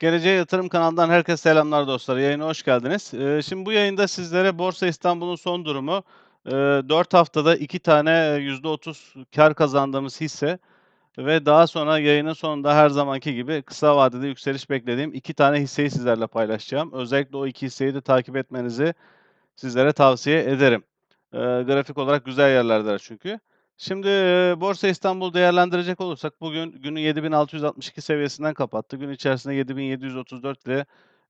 Geleceğe Yatırım kanalından herkese selamlar dostlar. Yayına hoş geldiniz. Eee, şimdi bu yayında sizlere Borsa İstanbul'un son durumu, eee, 4 haftada 2 tane, eee, %30 kâr kazandığımız hisse ve daha sonra yayının sonunda her zamanki gibi kısa vadede yükseliş beklediğim 2 tane hisseyi sizlerle paylaşacağım. Özellikle o 2 hisseyi de takip etmenizi sizlere tavsiye ederim. Eee, grafik olarak güzel yerlerdeler çünkü. Şimdi, Borsa İstanbul değerlendirecek olursak bugün günü 7.662 seviyesinden kapattı. Gün içerisinde 7.734 ile,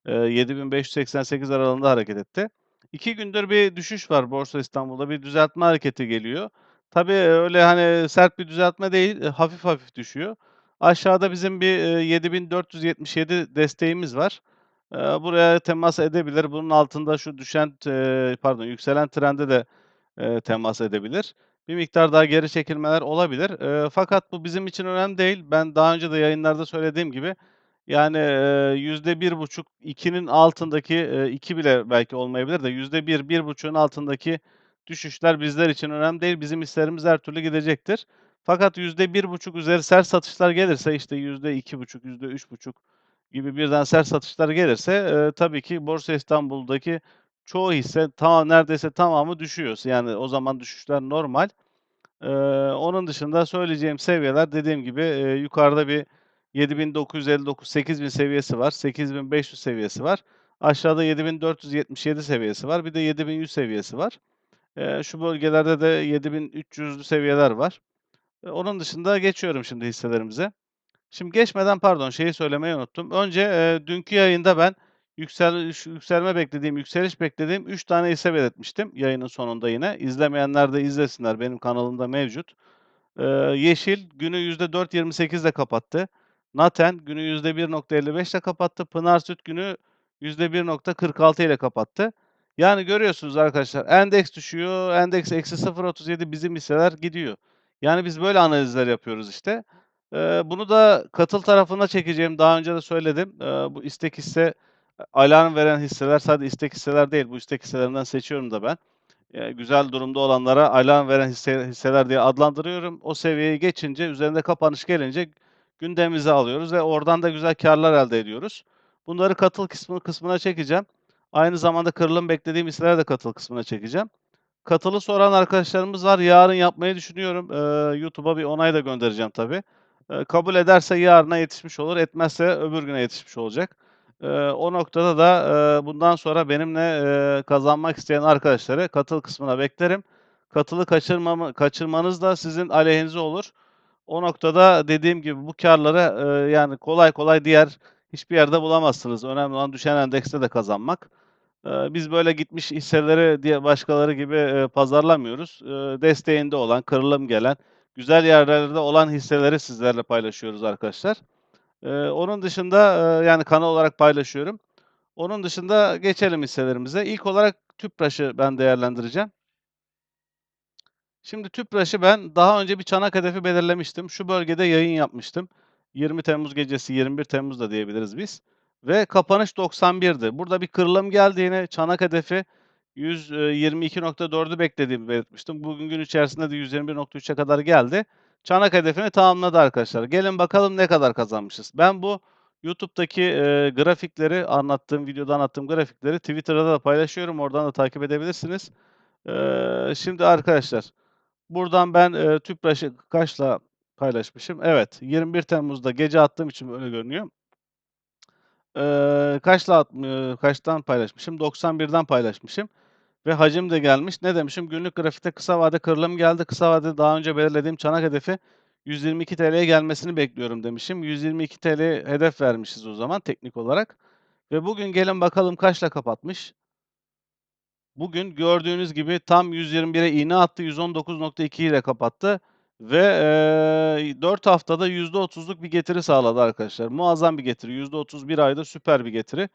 eee, 7.588 aralığında hareket etti. 2 gündür bir düşüş var Borsa İstanbul'da, bir düzeltme hareketi geliyor. Tabii, öyle, hani, sert bir düzeltme değil, hafif hafif düşüyor. Aşağıda bizim bir, eee, 7.477 desteğimiz var. Buraya temas edebilir. Bunun altında şu düşen pardon, yükselen trende de, temas edebilir. Bir miktar daha geri çekilmeler olabilir. Eee, fakat bu bizim için önemli değil. Ben daha önce de yayınlarda söylediğim gibi, yani, eee, %1,5-2'nin altındaki, eee, 2 bile belki olmayabilir de %1, 1,5'un altındaki düşüşler bizler için önemli değil. Bizim hisselerimiz her türlü gidecektir. Fakat %1,5 üzeri sert satışlar gelirse, işte %2,5, %3,5 gibi birden sert satışlar gelirse, eee, tabii ki Borsa İstanbul'daki çoğu hisse ta neredeyse tamamı düşüyor. Yani o zaman düşüşler normal. Eee, onun dışında söyleyeceğim seviyeler dediğim gibi, eee, yukarıda bir 7.959-8.000 seviyesi var. 8.500 seviyesi var. Aşağıda 7.477 seviyesi var. Bir de 7.100 seviyesi var. Eee, şu bölgelerde de 7.300'lü seviyeler var. Eee, onun dışında geçiyorum şimdi hisselerimize. Şimdi geçmeden pardon, şeyi söylemeyi unuttum. Önce, eee, dünkü yayında ben yükseliş yükselme beklediğim, yükseliş beklediğim 3 tane hisse belirtmiştim yayının sonunda yine. İzlemeyenler de izlesinler, benim kanalımda mevcut. Eee, Yeşil günü %4.28 ile kapattı. Naten günü %1.55 ile kapattı. Pınar Süt günü %1.46 ile kapattı. Yani görüyorsunuz arkadaşlar, endeks düşüyor, endeks eksi -0.37 bizim hisseler gidiyor. Yani biz böyle analizler yapıyoruz işte. Eee, bunu da katıl tarafına çekeceğim. Daha önce de söyledim. Eee, bu istek hisse, alarm veren hisseler sadece istek hisseler değil, bu istek hisselerinden seçiyorum da ben. Eee, güzel durumda olanlara alarm veren hisse hisseler diye adlandırıyorum. O seviyeyi geçince, üzerinde kapanış gelince gündemimize alıyoruz ve oradan da güzel kârlar elde ediyoruz. Bunları katıl kısmı kısmına çekeceğim. Aynı zamanda kırılım beklediğim hisseleri de katıl kısmına çekeceğim. Katılı soran arkadaşlarımız var. Yarın yapmayı düşünüyorum. Eee, YouTube'a bir onay da göndereceğim tabii. Eee, kabul ederse yarına yetişmiş olur, etmezse öbür güne yetişmiş olacak. Eee, o noktada da, eee, bundan sonra benimle, eee, kazanmak isteyen arkadaşları katıl kısmına beklerim. Katılı kaçırmama kaçırmanız da sizin aleyhinize olur. O noktada dediğim gibi bu kârları, eee, yani kolay kolay diğer hiçbir yerde bulamazsınız. Önemli olan düşen endekste de kazanmak. Eee, biz böyle gitmiş hisseleri diye başkaları gibi, eee, pazarlamıyoruz. Eee, desteğinde olan, kırılım gelen, güzel yerlerde olan hisseleri sizlerle paylaşıyoruz arkadaşlar. Eee, onun dışında, eee, yani kanal olarak paylaşıyorum. Onun dışında geçelim hisselerimize. İlk olarak Tüpraş'ı ben değerlendireceğim. Şimdi Tüpraş'ı ben daha önce bir çanak hedefi belirlemiştim. Şu bölgede yayın yapmıştım. 20 Temmuz gecesi, 21 Temmuz da diyebiliriz biz ve kapanış 91'di. Burada bir kırılım geldi yine. Çanak hedefi 122.4'ü beklediğimi belirtmiştim. Bugün gün içerisinde de 121.3'e kadar geldi. Çanak hedefini tamamladı arkadaşlar. Gelin bakalım ne kadar kazanmışız. Ben bu YouTube'daki, eee, grafikleri anlattığım, videoda anlattığım grafikleri Twitter'da da paylaşıyorum. Oradan da takip edebilirsiniz. Eee, şimdi arkadaşlar, buradan ben, eee, Tüpraş'ı kaçla paylaşmışım? Evet, 21 Temmuz'da gece attığım için böyle görünüyor. Eee, kaçla at eee, kaçtan paylaşmışım? 91'den paylaşmışım ve hacim de gelmiş. Ne demişim? Günlük grafikte kısa vade kırılım geldi. Kısa vadede daha önce belirlediğim çanak hedefi ₹122'ye gelmesini bekliyorum demişim. ₹122 hedef vermişiz o zaman teknik olarak ve bugün gelin bakalım kaçla kapatmış? Bugün gördüğünüz gibi tam 121'e iğne attı. 119.2 ile kapattı ve, eee, 4 haftada %30'luk bir getiri sağladı arkadaşlar. Muazzam bir getiri. %30 bir ayda süper bir getiri.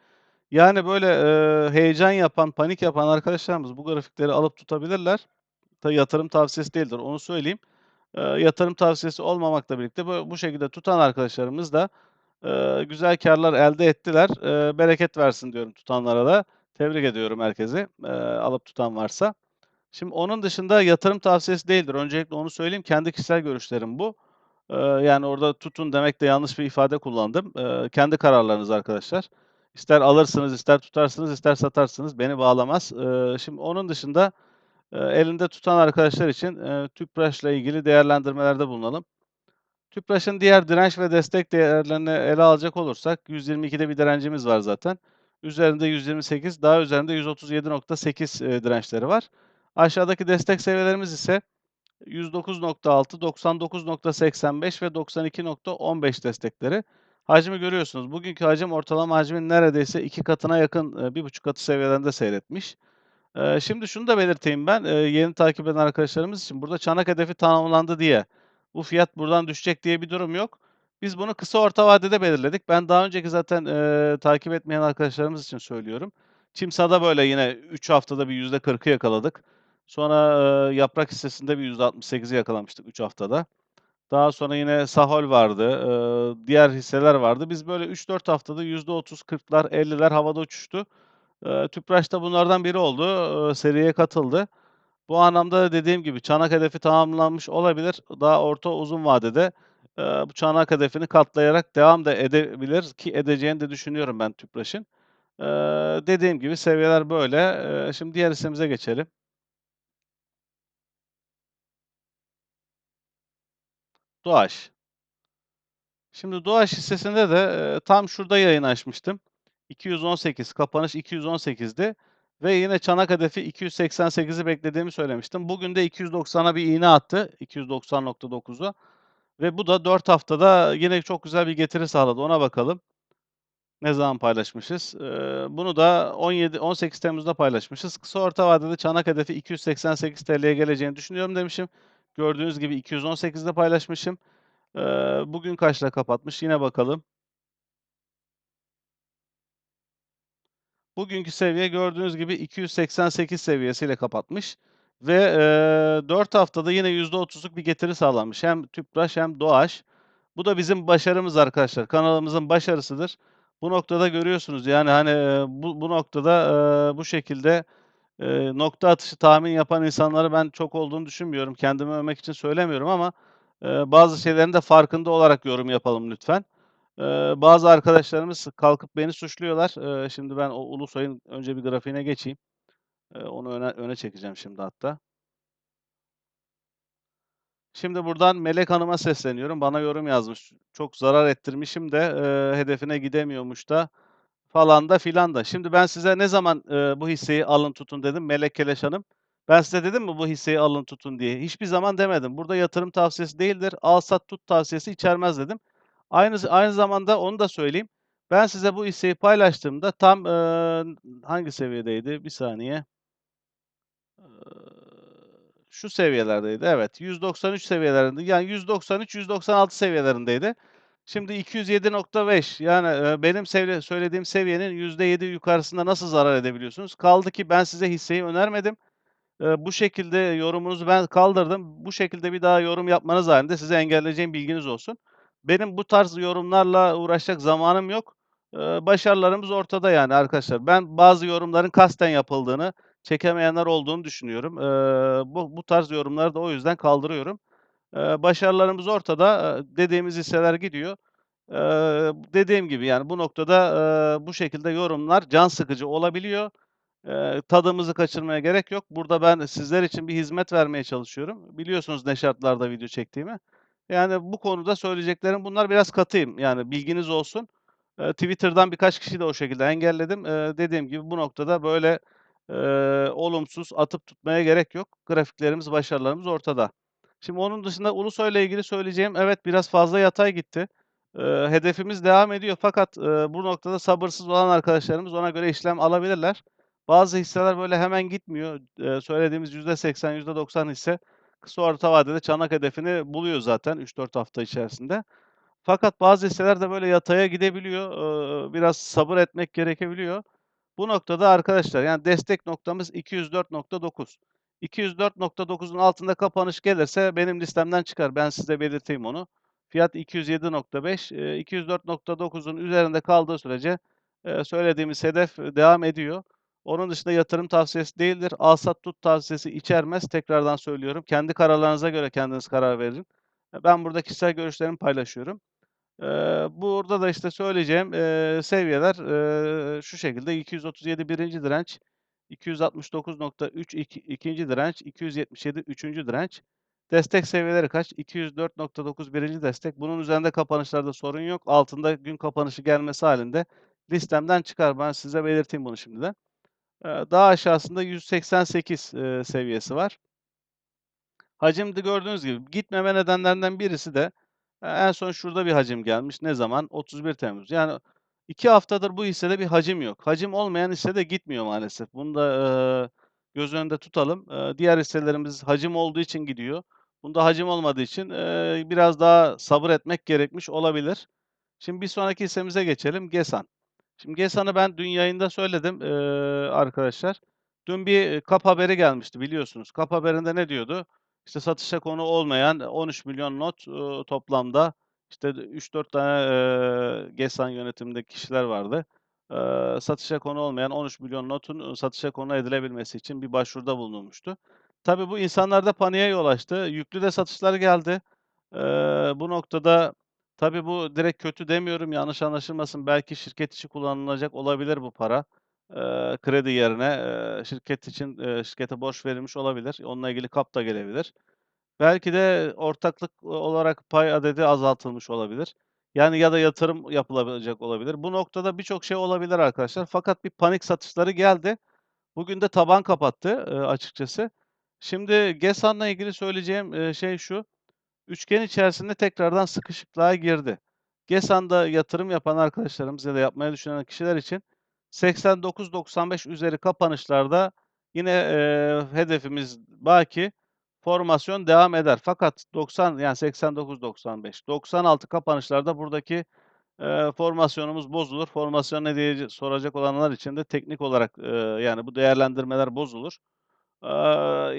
Yani böyle, eee, heyecan yapan, panik yapan arkadaşlarımız bu grafikleri alıp tutabilirler. Ta yatırım tavsiyesi değildir, onu söyleyeyim. Eee, yatırım tavsiyesi olmamakla birlikte bö bu şekilde tutan arkadaşlarımız da, eee, güzel kârlar elde ettiler. Eee, bereket versin diyorum tutanlara da. Tebrik ediyorum herkesi, eee, alıp tutan varsa. Şimdi onun dışında yatırım tavsiyesi değildir. Öncelikle onu söyleyeyim. Kendi kişisel görüşlerim bu. Eee, yani orada tutun demek de yanlış bir ifade kullandım. Eee, kendi kararlarınız arkadaşlar. İster alırsınız, ister tutarsınız, ister satarsınız. Beni bağlamaz. Eee, şimdi onun dışında, eee, elinde tutan arkadaşlar için, eee, Tüpraş'la ilgili değerlendirmelerde bulunalım. Tüpraş'ın diğer direnç ve destek değerlerini ele alacak olursak 122'de bir direncimiz var zaten. Üzerinde 128, daha üzerinde 137.8, eee, dirençleri var. Aşağıdaki destek seviyelerimiz ise 109.6, 99.85 ve 92.15 destekleri. Hacmi görüyorsunuz. Bugünkü hacim ortalama hacmin neredeyse 2 katına yakın, eee, 1,5 katı seviyelerinde seyretmiş. Eee, şimdi şunu da belirteyim ben, eee, yeni takip eden arkadaşlarımız için. Burada çanak hedefi tamamlandı diye bu fiyat buradan düşecek diye bir durum yok. Biz bunu kısa orta vadede belirledik. Ben daha önceki zaten, eee, takip etmeyen arkadaşlarımız için söylüyorum. Çimsa'da böyle yine 3 haftada bir %40'ı yakaladık. Sonra, eee, yaprak hissesinde bir %68'i yakalamıştık 3 haftada. Daha sonra yine Sahol vardı, eee, diğer hisseler vardı. Biz böyle 3-4 haftada %30, 40'lar, 50'ler havada uçuştu. Eee, Tüpraş da bunlardan biri oldu. Eee, seriye katıldı. Bu anlamda da dediğim gibi çanak hedefi tamamlanmış olabilir. Daha orta uzun vadede, eee, bu çanak hedefini katlayarak devam da edebilir ki edeceğini de düşünüyorum ben Tüpraş'ın. Eee, dediğim gibi seviyeler böyle. Eee, şimdi diğer hissemize geçelim. Doğaç. Şimdi Doğaç hissesinde de, eee, tam şurada yayın açmıştım. 218, kapanış 218'di ve yine çanak hedefi 288'i beklediğimi söylemiştim. Bugün de 290'a bir iğne attı, 290.9'u ve bu da 4 haftada yine çok güzel bir getiri sağladı. Ona bakalım. Ne zaman paylaşmışız? Eee, bunu da 17 18 Temmuz'da paylaşmışız. Kısa orta vadede çanak hedefi 288 TL'ye geleceğini düşünüyorum demişim. Gördüğünüz gibi 218'de paylaşmışım. Eee, bugün kaçla kapatmış? Yine bakalım. Bugünkü seviye gördüğünüz gibi 288 seviyesiyle kapatmış ve, eee, 4 haftada yine %30'luk bir getiri sağlanmış. Hem Tüpraş hem Doğaç. Bu da bizim başarımız arkadaşlar. Kanalımızın başarısıdır. Bu noktada görüyorsunuz yani, hani, eee, bu bu noktada, eee, bu şekilde, eee, nokta atışı tahmin yapan insanları ben çok olduğunu düşünmüyorum. Kendimi övmek için söylemiyorum ama, eee, bazı şeylerin de farkında olarak yorum yapalım lütfen. Eee, bazı arkadaşlarımız kalkıp beni suçluyorlar. Eee, şimdi ben o Ulusoy'un önce bir grafiğine geçeyim. Eee, onu öne öne çekeceğim şimdi hatta. Şimdi buradan Melek Hanım'a sesleniyorum. Bana yorum yazmış. Çok zarar ettirmişim de, eee, hedefine gidemiyormuş da falan da filan da. Şimdi ben size ne zaman, eee, bu hisseyi alın tutun dedim Melek Keleş Hanım? Ben size dedim mi bu hisseyi alın tutun diye? Hiçbir zaman demedim. Burada yatırım tavsiyesi değildir. Al sat tut tavsiyesi içermez dedim. Aynı aynı zamanda onu da söyleyeyim. Ben size bu hisseyi paylaştığımda tam, eee, hangi seviyedeydi? Bir saniye. Eee, şu seviyelerdeydi, evet. 193 seviyelerinde, yani 193-196 seviyelerindeydi. Şimdi 207.5 yani, eee, benim söylediğim seviyenin %7 yukarısında nasıl zarar edebiliyorsunuz? Kaldı ki ben size hisseyi önermedim. Eee, bu şekilde yorumunuzu ben kaldırdım. Bu şekilde bir daha yorum yapmanız hâlinde sizi engelleyeceğim, bilginiz olsun. Benim bu tarz yorumlarla uğraşacak zamanım yok. Eee, başarılarımız ortada yani arkadaşlar. Ben bazı yorumların kasten yapıldığını, çekemeyenler olduğunu düşünüyorum. Bu bu tarz yorumları da o yüzden kaldırıyorum. Başarılarımız ortada. Dediğimiz hisseler gidiyor. Dediğim gibi yani bu noktada, bu şekilde yorumlar can sıkıcı olabiliyor. Tadımızı kaçırmaya gerek yok. Burada ben sizler için bir hizmet vermeye çalışıyorum. Biliyorsunuz ne şartlarda video çektiğimi. Yani bu konuda söyleyeceklerim bunlar. Biraz katıyım, yani bilginiz olsun. Twitter'dan birkaç kişiyi de o şekilde engelledim. Dediğim gibi bu noktada böyle, eee, olumsuz atıp tutmaya gerek yok. Grafiklerimiz, başarılarımız ortada. Şimdi onun dışında Ulusoy'la ilgili söyleyeceğim, evet biraz fazla yatay gitti. Eee, hedefimiz devam ediyor fakat, eee, bu noktada sabırsız olan arkadaşlarımız ona göre işlem alabilirler. Bazı hisseler böyle hemen gitmiyor. Eee, söylediğimiz %80, %90 hisse kısa orta vadede çanak hedefini buluyor zaten 3-4 hafta içerisinde. Fakat bazı hisseler de böyle yataya gidebiliyor. Eee, biraz sabır etmek gerekebiliyor. Bu noktada arkadaşlar yani destek noktamız 204.9. 204.9'un altında kapanış gelirse benim listemden çıkar. Ben size belirteyim onu. Fiyat 207.5. Eee, 204.9'un üzerinde kaldığı sürece, eee, söylediğimiz hedef devam ediyor. Onun dışında yatırım tavsiyesi değildir. Al sat tut tavsiyesi içermez. Tekrardan söylüyorum. Kendi kararlarınıza göre kendiniz karar verin. Ben burada kişisel görüşlerimi paylaşıyorum. Burada da, işte, söyleyeceğim, seviyeler, şu şekilde: 237 1'inci direnç, 269.3 iki 2'nci direnç, 277 3'üncü direnç. Destek seviyeleri kaç? 204.9 1'inci destek. Bunun üzerinde kapanışlarda sorun yok. Altında gün kapanışı gelmesi hâlinde listemden çıkar. Ben size belirteyim bunu şimdiden. Eee, daha aşağısında 188, eee, seviyesi var. Hacim de gördüğünüz gibi gitmeme nedenlerinden birisi de, eee, en son şurada bir hacim gelmiş. Ne zaman? 31 Temmuz. Yani 2 haftadır bu hissede bir hacim yok. Hacim olmayan hisse de gitmiyor maalesef. Bunu da, eee, göz önünde tutalım. Eee, diğer hisselerimiz hacim olduğu için gidiyor. Bunda hacim olmadığı için, eee, biraz daha sabır etmek gerekmiş olabilir. Şimdi bir sonraki hissemize geçelim, GESAN. Şimdi GESAN'ı ben dün yayında söyledim, eee, arkadaşlar. Dün bir KAP haberi gelmişti biliyorsunuz. KAP haberinde ne diyordu? İşte, satışa konu olmayan 13.000.000 not, ııı, toplamda, işte, 3-4 tane, eee, GESAN yönetimindeki kişiler vardı. Eee, satışa konu olmayan 13.000.000 notun, ııı, satışa konu edilebilmesi için bir başvuruda bulunulmuştu. Tabii bu insanlarda paniğe yol açtı. Yüklü de satışlar geldi. Eee, bu noktada tabii bu direkt kötü demiyorum, yanlış anlaşılmasın. Belki şirket içi kullanılacak olabilir bu para. Eee, kredi yerine, eee, şirket için, eee, şirkete borç verilmiş olabilir. Onunla ilgili KAP da gelebilir. Belki de ortaklık olarak pay adedi azaltılmış olabilir. Yani ya da yatırım yapılabilecek olabilir. Bu noktada birçok şey olabilir arkadaşlar. Fakat bir panik satışları geldi. Bugün de taban kapattı, eee, açıkçası. Şimdi GESAN'la ilgili söyleyeceğim, eee, şey şu: Üçgen içerisinde tekrardan sıkışıklığa girdi. GESAN'da yatırım yapan arkadaşlarımız ya da yapmayı düşünen kişiler için 89-95 üzeri kapanışlarda yine, hedefimiz baki, formasyon devam eder. Fakat 90 yani 89-95, 96 kapanışlarda buradaki, eee, formasyonumuz bozulur. Formasyon ne diye soracak olanlar için de teknik olarak, eee, yani bu değerlendirmeler bozulur. Eee,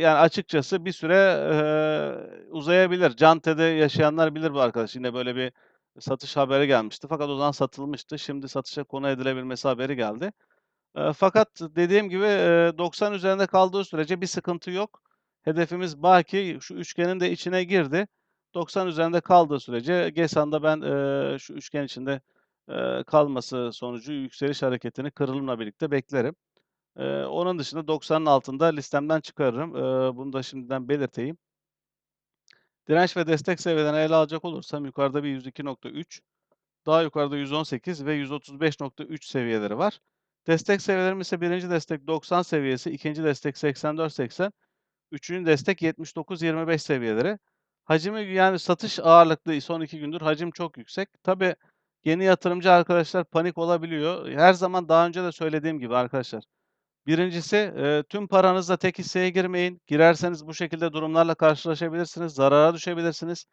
yani açıkçası bir süre, eee, uzayabilir. Cante'de yaşayanlar bilir bu arkadaşı. Yine böyle bir satış haberi gelmişti fakat o zaman satılmıştı. Şimdi satışa konu edilebilmesi haberi geldi. Eee, fakat dediğim gibi, eee, 90 üzerinde kaldığı sürece bir sıkıntı yok. Hedefimiz baki. Şu üçgenin de içine girdi. 90 üzerinde kaldığı sürece GESAN'da ben, eee, şu üçgen içinde, eee, kalması sonucu yükseliş hareketini kırılımla birlikte beklerim. Eee, onun dışında 90'ın altında listemden çıkarırım. Eee, bunu da şimdiden belirteyim. Direnç ve destek seviyelerini ele alacak olursam yukarıda bir 102.3, daha yukarıda 118 ve 135.3 seviyeleri var. Destek seviyelerim ise 1'inci destek 90 seviyesi, 2'nci destek 84-80, 3'üncü destek 79-25 seviyeleri. Hacmi yani satış ağırlıklı son 2 gündür hacim çok yüksek. Tabii yeni yatırımcı arkadaşlar panik olabiliyor. Her zaman daha önce de söylediğim gibi arkadaşlar, 1'incisi, eee, tüm paranızla tek hisseye girmeyin. Girerseniz bu şekilde durumlarla karşılaşabilirsiniz, zarara düşebilirsiniz.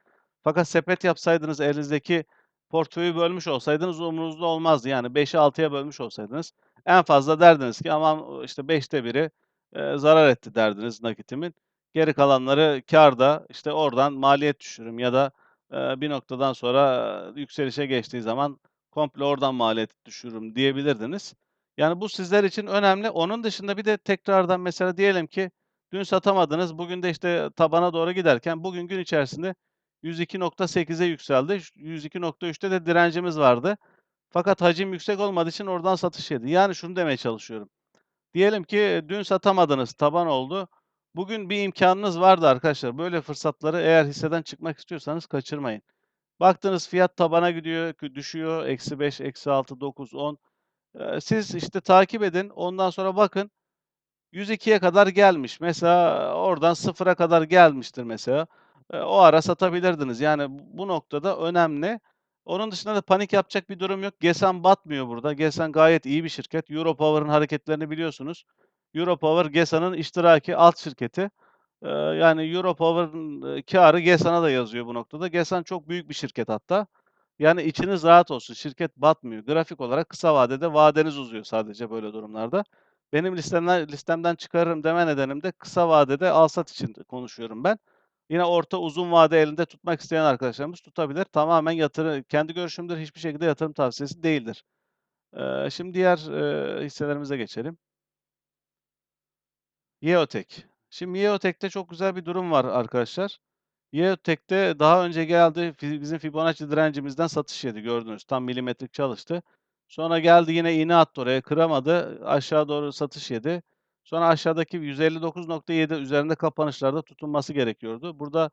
Fakat sepet yapsaydınız, elinizdeki portföyü bölmüş olsaydınız umurunuzda olmazdı. Yani 5'i 6'ya bölmüş olsaydınız en fazla derdiniz ki aman, işte, 5'te 1'i, eee, zarar etti derdiniz nakitimin. Geri kalanları kârda, işte, oradan maliyet düşürürüm ya da, eee, bir noktadan sonra yükselişe geçtiği zaman komple oradan maliyet düşürürüm diyebilirdiniz. Yani bu sizler için önemli. Onun dışında bir de tekrardan mesela diyelim ki dün satamadınız, bugün de, işte, tabana doğru giderken bugün gün içerisinde 102.8'e yükseldi. Ş 102.3'te de direncimiz vardı. Fakat hacim yüksek olmadığı için oradan satış yedi. Yani şunu demeye çalışıyorum. Diyelim ki dün satamadınız, taban oldu. Bugün bir imkânınız vardı arkadaşlar. Böyle fırsatları eğer hisseden çıkmak istiyorsanız kaçırmayın. Baktınız fiyat tabana gidiyor, düşüyor, -5, -6, 9, 10. Eee, siz, işte, takip edin. Ondan sonra bakın 102'ye kadar gelmiş. Mesela oradan 0'a kadar gelmiştir mesela. O ara satabilirdiniz. Yani bu noktada önemli. Onun dışında da panik yapacak bir durum yok. GESAN batmıyor burada. GESAN gayet iyi bir şirket. Europower'ın hareketlerini biliyorsunuz. Europower, GESAN'ın iştiraki alt şirketi. Eee, yani Europower'ın, eee, kârı GESAN'a da yazıyor bu noktada. GESAN çok büyük bir şirket hatta. Yani içiniz rahat olsun, şirket batmıyor. Grafik olarak kısa vadede vadeniz uzuyor sadece böyle durumlarda. Benim listemden listemden çıkarırım deme nedenim de kısa vadede al-sat için konuşuyorum ben. Yine orta uzun vade elinde tutmak isteyen arkadaşlarımız tutabilir. Tamamen yatırı kendi görüşümdür. Hiçbir şekilde yatırım tavsiyesi değildir. Eee, şimdi diğer, eee, hisselerimize geçelim. Yeotek. Şimdi Yeotek'te çok güzel bir durum var arkadaşlar. Yeotek'te daha önce geldi, bizim Fibonacci direncimizden satış yedi gördünüz. Tam milimetrik çalıştı. Sonra geldi yine iğne attı oraya, kıramadı. Aşağı doğru satış yedi. Sonra aşağıdaki 159.7 üzerinde kapanışlarda tutunması gerekiyordu. Burada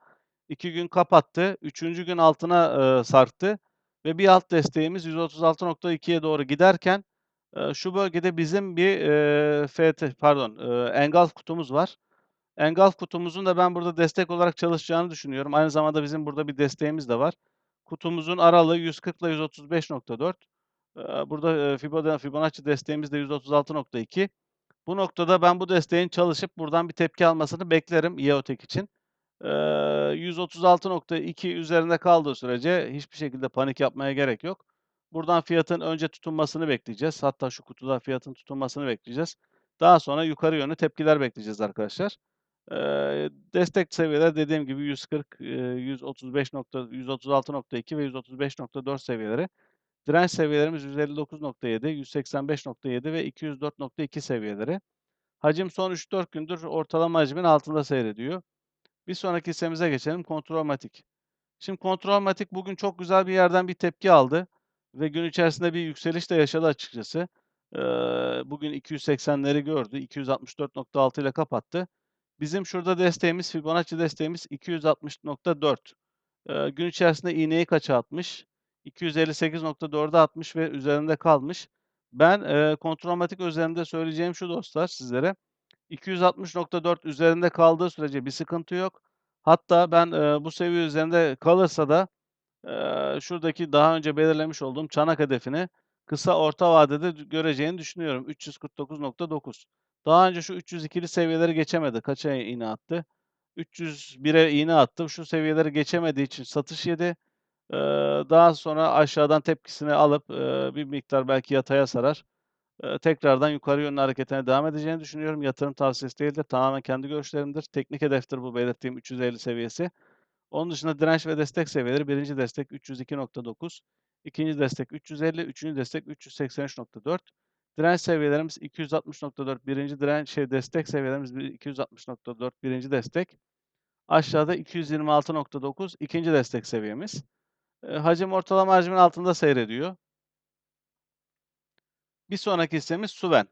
2 gün kapattı. 3. gün altına, eee, sarktı ve bir alt desteğimiz 136.2'ye doğru giderken, eee, şu bölgede bizim bir, eee, FT pardon, eee, engulf kutumuz var. Engulf kutumuzun da ben burada destek olarak çalışacağını düşünüyorum. Aynı zamanda bizim burada bir desteğimiz de var. Kutumuzun aralığı 140 ile 135.4. Eee, burada, Fibonacci desteğimiz de 136.2. Bu noktada ben bu desteğin çalışıp buradan bir tepki almasını beklerim Yeotek için. Eee, 136.2 üzerinde kaldığı sürece hiçbir şekilde panik yapmaya gerek yok. Buradan fiyatın önce tutunmasını bekleyeceğiz. Hatta şu kutuda fiyatın tutunmasını bekleyeceğiz. Daha sonra yukarı yönlü tepkiler bekleyeceğiz arkadaşlar. Eee, destek seviyeler dediğim gibi 140, eee, 135 nokta 136.2 ve 135.4 seviyeleri. Direnç seviyelerimiz 159.7, 185.7 ve 204.2 seviyeleri. Hacim son 3-4 gündür ortalama hacmin altında seyrediyor. Bir sonraki hissemize geçelim. Kontrolmatik. Şimdi Kontrolmatik bugün çok güzel bir yerden bir tepki aldı ve gün içerisinde bir yükseliş de yaşadı açıkçası. Bugün 280'leri gördü. 264.6 ile kapattı. Bizim şurada desteğimiz, Fibonacci desteğimiz 260.4. Eee, gün içerisinde iğneyi kaça atmış? 258.4'e atmış ve üzerinde kalmış. Ben, eee, Kontrolmatik özelinde söyleyeceğim şu dostlar sizlere. 260.4 üzerinde kaldığı sürece bir sıkıntı yok. Hatta ben, eee, bu seviye üzerinde kalırsa da, eee, şuradaki daha önce belirlemiş olduğum çanak hedefini kısa orta vadede göreceğini düşünüyorum. 349.9. Daha önce şu 302'li seviyeleri geçemedi. Kaça iğne attı? 301'e iğne attı. Şu seviyeleri geçemediği için satış yedi. Daha sonra aşağıdan tepkisini alıp, bir miktar belki yataya sarar. Tekrardan yukarı yönlü hareketine devam edeceğini düşünüyorum. Yatırım tavsiyesi değildir. Tamamen kendi görüşlerimdir. Teknik hedeftir bu belirttiğim 350 seviyesi. Onun dışında direnç ve destek seviyeleri 1'inci destek 302.9, 2'nci destek 350, 3'üncü destek 383.4. Direnç seviyelerimiz 260.4 1'inci direnç şey destek seviyelerimiz bir 260.4 1'inci destek. Aşağıda 226.9 2'nci destek seviyemiz. Hacim ortalama hacmin altında seyrediyor. Bir sonraki hissemiz Suven.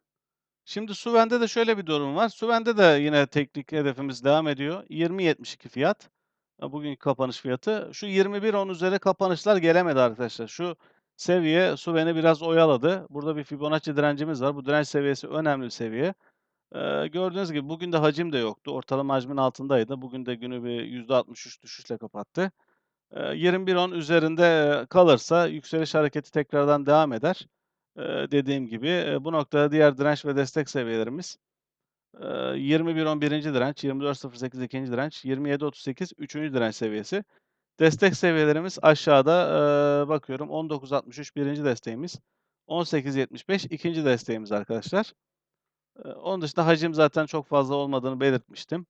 Şimdi Suven'de de şöyle bir durum var. Suven'de de yine teknik hedefimiz devam ediyor. 20.72 fiyat. Eee, bugünkü kapanış fiyatı. Şu 21.10 üzeri kapanışlar gelemedi arkadaşlar. Şu seviye Suven'i biraz oyaladı. Burada bir Fibonacci direncimiz var. Bu direnç seviyesi önemli bir seviye. Eee, gördüğünüz gibi bugün de hacim de yoktu. Ortalama hacmin altındaydı. Bugün de günü bir %63 düşüşle kapattı. Eee, 21.10 üzerinde, kalırsa yükseliş hareketi tekrardan devam eder. Dediğim gibi, bu noktada diğer direnç ve destek seviyelerimiz, eee, 21.10 1'inci direnç, 24.08 2'nci direnç, 27.38 3'üncü direnç seviyesi. Destek seviyelerimiz aşağıda, bakıyorum 19.63 1'inci desteğimiz, 18.75 2'nci desteğimiz arkadaşlar. Eee, onun dışında hacim zaten çok fazla olmadığını belirtmiştim.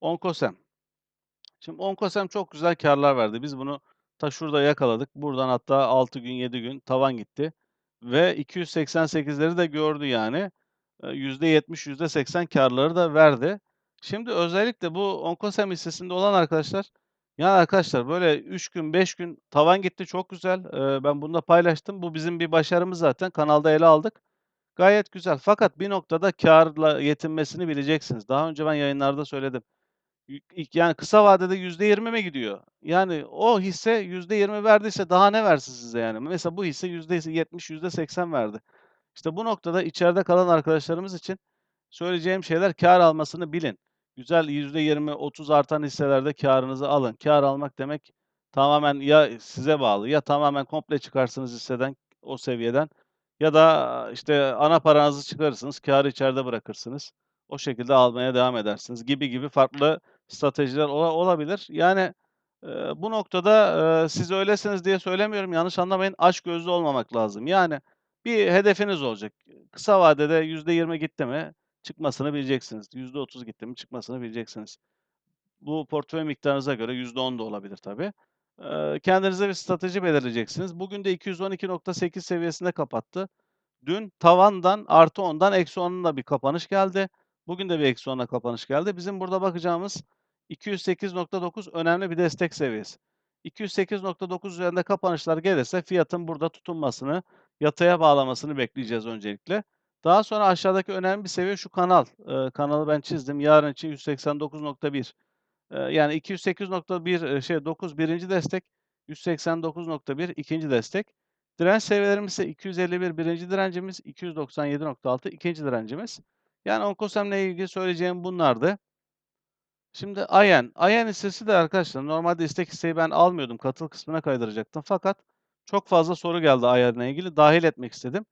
Onkosem. Şimdi Onkosem çok güzel kârlar verdi. Biz bunu ta şurada yakaladık. Buradan hatta 6 gün, 7 gün tavan gitti ve 288'leri de gördü yani. Eee, %70, %80 kârları da verdi. Şimdi özellikle bu Onkosem hissesinde olan arkadaşlar, ya arkadaşlar böyle 3 gün, 5 gün tavan gitti çok güzel. Ben bunu da paylaştım. Bu bizim bir başarımız zaten. Kanalda ele aldık. Gayet güzel fakat bir noktada kârla yetinmesini bileceksiniz. Daha önce ben yayınlarda söyledim. Yani kısa vadede %20 mi gidiyor? Yani o hisse %20 verdiyse daha ne versin size yani? Mesela bu hisse %70, %80 verdi. İşte bu noktada içeride kalan arkadaşlarımız için söyleyeceğim şeyler kâr almasını bilin. Güzel %20, 30 artan hisselerde kârınızı alın. Kâr almak demek tamamen ya size bağlı ya tamamen komple çıkarsınız hisseden, o seviyeden ya da, işte, ana paranızı çıkarırsınız, kârı içeride bırakırsınız. O şekilde almaya devam edersiniz gibi gibi farklı stratejiler ola olabilir. Yani, bu noktada, siz öylesiniz diye söylemiyorum, yanlış anlamayın. Açgözlü olmamak lazım. Yani bir hedefiniz olacak. Kısa vadede %20 gitti mi çıkmasını bileceksiniz. %30 gitti mi çıkmasını bileceksiniz. Bu portföy miktarınıza göre %10 da olabilir tabii. Kendinize bir strateji belirleyeceksiniz. Bugün de 212.8 seviyesinde kapattı. Dün tavandan +10'dan -10'la bir kapanış geldi. Bugün de bir -10'la kapanış geldi. Bizim burada bakacağımız 208.9 önemli bir destek seviyesi. 208.9 üzerinde kapanışlar gelirse fiyatın burada tutunmasını, yataya bağlamasını bekleyeceğiz öncelikle. Daha sonra aşağıdaki önemli bir seviye şu kanal. Eee, kanalı ben çizdim. Yarın için 189.1. Eee, yani 208.1 eee, şey 9 birinci destek, 189.1 ikinci destek. Direnç seviyelerimiz ise 251 birinci direncimiz, 297.6 ikinci direncimiz. Yani Onkosem'le ilgili söyleyeceğim bunlardı. Şimdi Ayen. Ayen hissesi de arkadaşlar normalde istek hisseyi ben almıyordum. Katıl kısmına kaydıracaktım. Fakat çok fazla soru geldi Ayen'le ilgili. Dahil etmek istedim.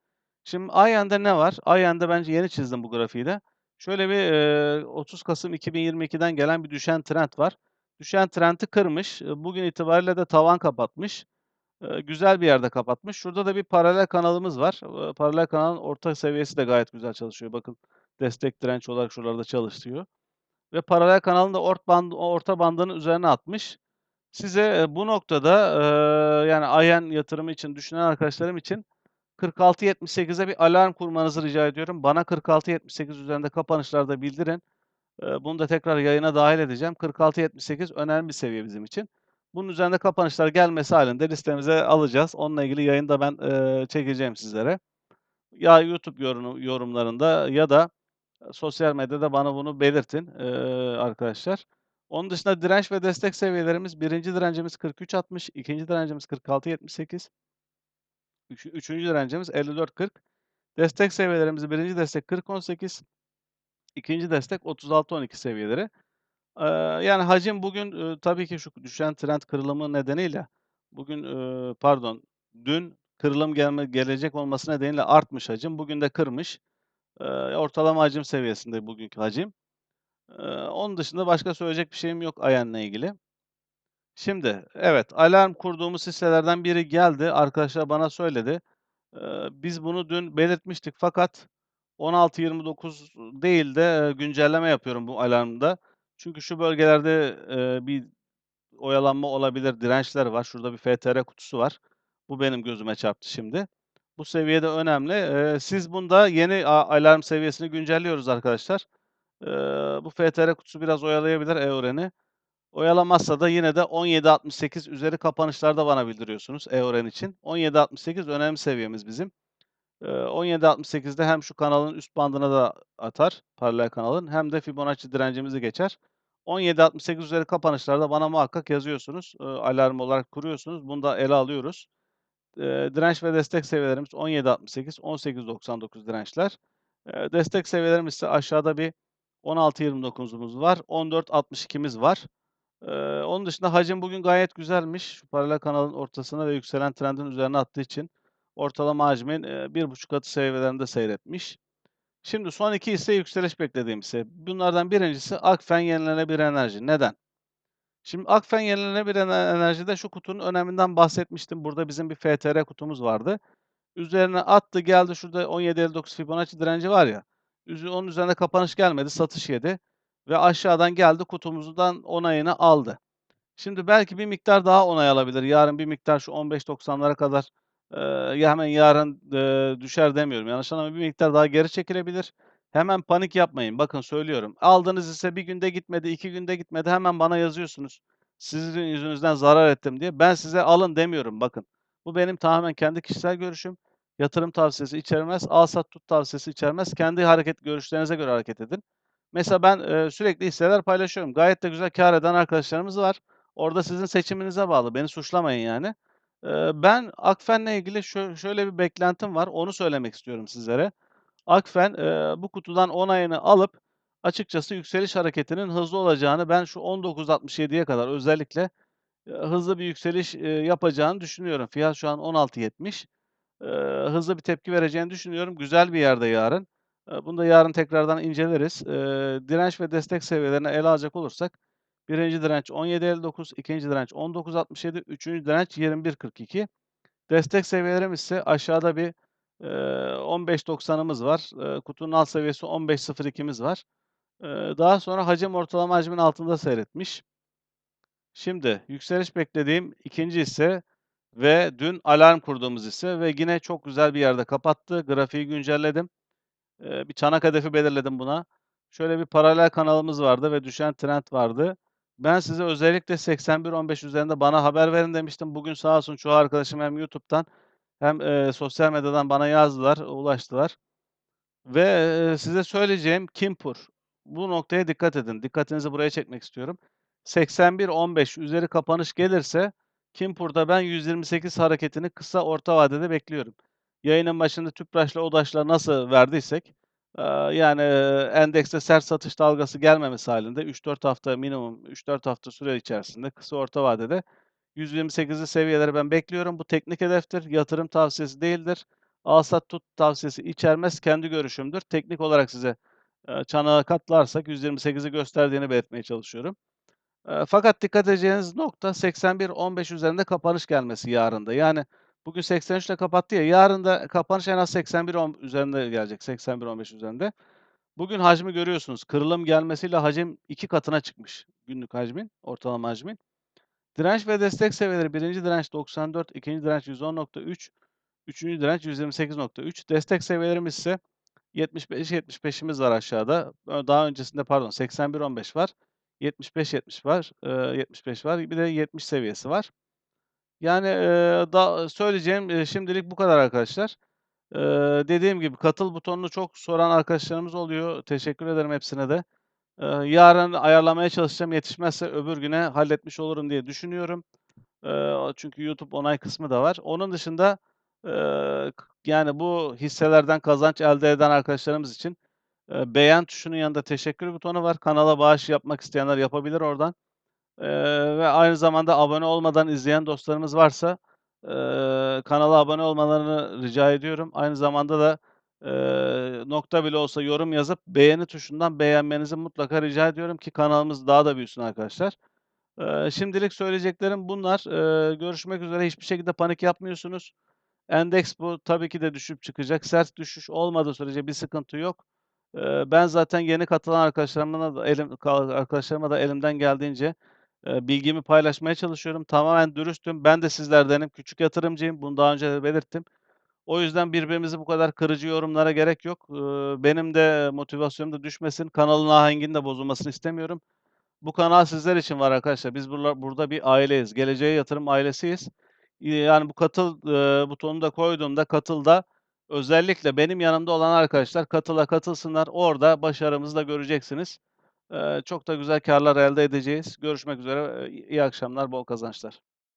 Şimdi Ayen'de ne var? Ayen'de bence yeni çizdim bu grafiği de. Şöyle bir eee, 30 Kasım 2022'den gelen bir düşen trend var. Düşen trendi kırmış. E, Bugün itibariyle de tavan kapatmış. Eee, güzel bir yerde kapatmış. Şurada da bir paralel kanalımız var. Eee, paralel kanalın orta seviyesi de gayet güzel çalışıyor. Bakın destek direnç olarak şuralarda çalışıyor ve paralel kanalın da ort band orta bandının üzerine atmış. Size, eee, bu noktada, eee, yani Ayen yatırımı için düşünen arkadaşlarım için 46.78'e bir alarm kurmanızı rica ediyorum. Bana 46.78 üzerinde kapanışlarda bildirin. Eee, bunu da tekrar yayına dahil edeceğim. 46.78 önemli bir seviye bizim için. Bunun üzerinde kapanışlar gelmesi halinde listemize alacağız. Onunla ilgili yayını da ben, çekeceğim sizlere. Ya YouTube yorumlarında ya da sosyal medyada bana bunu belirtin, eee, arkadaşlar. Onun dışında direnç ve destek seviyelerimiz birinci direncimiz 43.60, ikinci direncimiz 46.78, üçü üçüncü direncimiz 54.40. Destek seviyelerimiz birinci destek 40.18, ikinci destek 36.12 seviyeleri. Eee, yani hacim bugün, ııı, tabii ki şu düşen trend kırılımı nedeniyle bugün, ııı, pardon, dün kırılım gelme gelecek olması nedeniyle artmış hacim. Bugün de kırmış. Eee, ortalama hacim seviyesinde bugünkü hacim. Eee, onun dışında başka söyleyecek bir şeyim yok Ayen'le ilgili. Şimdi, evet, alarm kurduğumuz hisselerden biri geldi. Arkadaşlar bana söyledi. Eee, biz bunu dün belirtmiştik fakat 16.29 değil de, güncelleme yapıyorum bu alarmda. Çünkü şu bölgelerde, eee, bir oyalanma olabilir, dirençler var. Şurada bir FTR kutusu var. Bu benim gözüme çarptı şimdi. Bu seviye de önemli. Eee, siz bunda yeni alarm seviyesini güncelliyoruz arkadaşlar. Eee, bu FTR kutusu biraz oyalayabilir EOREN'i. Oyalamazsa da yine de 17.68 üzeri kapanışlarda bana bildiriyorsunuz EOREN için. 17.68 önemli seviyemiz bizim. Eee, 17.68'de hem şu kanalın üst bandına da atar, paralel kanalın hem de Fibonacci direncimizi geçer. 17.68 üzeri kapanışlarda bana muhakkak yazıyorsunuz. Eee, alarm olarak kuruyorsunuz. Bunu da ele alıyoruz. Direnç ve destek seviyelerimiz 17.68, 18.99 dirençler. Destek seviyelerimiz ise aşağıda bir 16.29'umuz var, 14.62'miz var. Onun dışında hacim bugün gayet güzelmiş. Şu paralel kanalın ortasına ve yükselen trendin üzerine attığı için ortalama hacmin, eee, 1,5 katı seviyelerinde seyretmiş. Şimdi son iki hisse yükseliş beklediğim hisse. Bunlardan birincisi Akfen Yenilenebilir Enerji. Neden? Şimdi Akfen Yenilenebilir Ener Enerji'de şu kutunun öneminden bahsetmiştim. Burada bizim bir FTR kutumuz vardı. Üzerine attı geldi şurada 17.59 Fibonacci direnci var ya, onun üzerine kapanış gelmedi, satış yedi ve aşağıdan geldi kutumuzdan onayını aldı. Şimdi belki bir miktar daha onay alabilir. Yarın bir miktar şu 15.90'lara kadar, ya hemen yarın, eee, düşer demiyorum yanlış anlamayın, bir miktar daha geri çekilebilir. Hemen panik yapmayın. Bakın söylüyorum. Aldığınız hisse bir günde gitmedi, 2 günde gitmedi. Hemen bana yazıyorsunuz. Sizin yüzünüzden zarar ettim diye. Ben size alın demiyorum bakın. Bu benim tamamen kendi kişisel görüşüm. Yatırım tavsiyesi içermez. Al sat tut tavsiyesi içermez. Kendi hareket görüşlerinize göre hareket edin. Mesela ben, eee, sürekli hisseler paylaşıyorum. Gayet de güzel kâr eden arkadaşlarımız var. Orada sizin seçiminize bağlı. Beni suçlamayın yani. Eee, ben Akfen'le ilgili şö şöyle bir beklentim var. Onu söylemek istiyorum sizlere. Akfen, eee, bu kutudan onayını alıp açıkçası yükseliş hareketinin hızlı olacağını ben şu 19.67'ye kadar özellikle, eee, hızlı bir yükseliş, eee, yapacağını düşünüyorum. Fiyat şu an 16.70. Eee, hızlı bir tepki vereceğini düşünüyorum. Güzel bir yerde yarın. Eee, bunu da yarın tekrardan inceleriz. Eee, direnç ve destek seviyelerini ele alacak olursak birinci direnç 17.59, ikinci direnç 19.67, üçüncü direnç 21.42. Destek seviyelerimiz ise aşağıda bir, eee, 15.90'ımız var. Kutunun alt seviyesi 15.02'miz var. Daha sonra hacim ortalama hacmin altında seyretmiş. Şimdi yükseliş beklediğim ikinci hisse ve dün alarm kurduğumuz hisse ve yine çok güzel bir yerde kapattı. Grafiği güncelledim. Bir çanak hedefi belirledim buna. Şöyle bir paralel kanalımız vardı ve düşen trend vardı. Ben size özellikle 81-15 üzerinde bana haber verin demiştim. Bugün sağ olsun çoğu arkadaşım hem YouTube'dan hem, eee, sosyal medyadan bana yazdılar, ulaştılar ve, eee, size söyleyeceğim Kimpur. Bu noktaya dikkat edin. Dikkatinizi buraya çekmek istiyorum. 81-15 üzeri kapanış gelirse Kimpur'da ben 128 hareketini kısa orta vadede bekliyorum. Yayının başında TÜPRAŞ'la ODAŞ'la nasıl verdiysek, yani, endekste sert satış dalgası gelmemesi hâlinde 3-4 hafta minimum 3-4 hafta süre içerisinde kısa orta vadede 128'li seviyeleri ben bekliyorum. Bu teknik hedeftir, yatırım tavsiyesi değildir. Al sat tut tavsiyesi içermez, kendi görüşümdür. Teknik olarak size, eee, çanağı katlarsak 128'i gösterdiğini belirtmeye çalışıyorum. Eee, fakat dikkat edeceğiniz nokta 81-15 üzerinde kapanış gelmesi yarın da. Yani bugün 83'le kapattı ya, yarın da kapanış en az 81-10 üzerinde gelecek, 81-15 üzerinde. Bugün hacmi görüyorsunuz. Kırılım gelmesiyle hacim 2 katına çıkmış günlük hacmin, ortalama hacmin. Direnç ve destek seviyeleri 1'inci direnç 94, 2'nci direnç 110.3, 3'üncü direnç 128.3. Destek seviyelerimiz ise 75-75'imiz var aşağıda. Daha öncesinde pardon 81-15 var. 75-70 var, eee, 75 var. Bir de 70 seviyesi var. Yani, eee, da söyleyeceğim, eee, şimdilik bu kadar arkadaşlar. Eee, dediğim gibi katıl butonunu çok soran arkadaşlarımız oluyor. Teşekkür ederim hepsine de. Eee, yarın ayarlamaya çalışacağım. Yetişmezse öbür güne halletmiş olurum diye düşünüyorum. Eee, çünkü YouTube onay kısmı da var. Onun dışında, k yani bu hisselerden kazanç elde eden arkadaşlarımız için, eee, beğen tuşunun yanında teşekkür butonu var. Kanala bağış yapmak isteyenler yapabilir oradan. Eee, ve aynı zamanda abone olmadan izleyen dostlarımız varsa, eee, kanala abone olmalarını rica ediyorum. Aynı zamanda da, eee, nokta bile olsa yorum yazıp beğeni tuşundan beğenmenizi mutlaka rica ediyorum ki kanalımız daha da büyüsün arkadaşlar. Eee, şimdilik söyleyeceklerim bunlar. Eee, görüşmek üzere. Hiçbir şekilde panik yapmıyorsunuz. Endeks bu. Tabii ki de düşüp çıkacak. Sert düşüş olmadığı sürece bir sıkıntı yok. Eee, ben zaten yeni katılan arkadaşlarıma da elim ka arkadaşlarıma da elimden geldiğince, eee, bilgimi paylaşmaya çalışıyorum. Tamamen dürüstüm. Ben de sizlerdenim. Küçük yatırımcıyım. Bunu daha önce de belirttim. O yüzden birbirimizi bu kadar kırıcı yorumlara gerek yok. Benim de motivasyonum da düşmesin. Kanalın ahenginin de bozulmasını istemiyorum. Bu kanal sizler için var arkadaşlar. Biz burada bir aileyiz. Geleceğe yatırım ailesiyiz. Yani bu katıl, eee, butonunu da koyduğumda katılda özellikle benim yanımda olan arkadaşlar katıla katılsınlar. Orada başarımızı da göreceksiniz. Çok da güzel kârlar elde edeceğiz. Görüşmek üzere. İyi akşamlar, bol kazançlar.